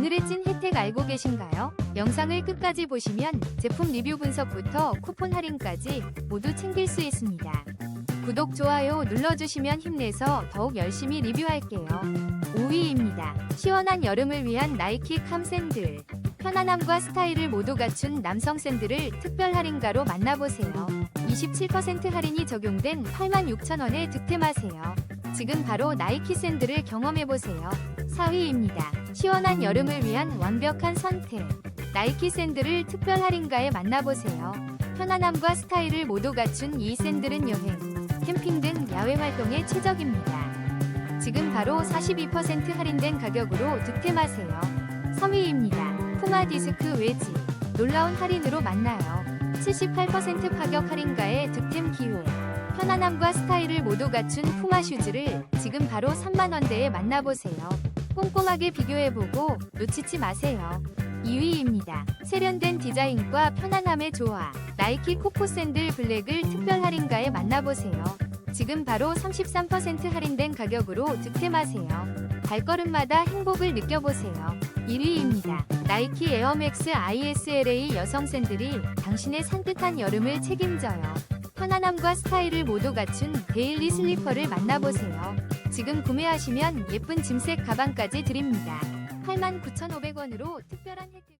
오늘의 찐 혜택 알고 계신가요? 영상을 끝까지 보시면 제품 리뷰 분석부터 쿠폰 할인까지 모두 챙길 수 있습니다. 구독, 좋아요 눌러주시면 힘내서 더욱 열심히 리뷰할게요. 5위입니다. 시원한 여름을 위한 나이키 캄 샌들. 편안함과 스타일을 모두 갖춘 남성 샌들을 특별 할인가로 만나보세요. 27% 할인이 적용된 86,000원에 득템하세요. 지금 바로 나이키 샌들을 경험해보세요. 4위입니다. 시원한 여름을 위한 완벽한 선택. 나이키 샌들을 특별 할인가에 만나보세요. 편안함과 스타일을 모두 갖춘 이 샌들은 여행, 캠핑 등 야외 활동에 최적입니다. 지금 바로 42% 할인된 가격으로 득템하세요. 3위입니다. 푸마 디스크 외지. 놀라운 할인으로 만나요. 78% 파격 할인가에 득템 기회. 편안함과 스타일을 모두 갖춘 푸마 슈즈를 지금 바로 3만원대에 만나보세요. 꼼꼼하게 비교해보고 놓치지 마세요. 2위입니다. 세련된 디자인과 편안함의 조화. 나이키 코코 샌들 블랙을 특별 할인가에 만나보세요. 지금 바로 33% 할인된 가격으로 득템하세요. 발걸음마다 행복을 느껴보세요. 1위입니다. 나이키 에어맥스 ISLA 여성 샌들이 당신의 산뜻한 여름을 책임져요. 편안함과 스타일을 모두 갖춘 데일리 슬리퍼를 만나보세요. 지금 구매하시면 예쁜 짐색 가방까지 드립니다. 89,500원으로 특별한 혜택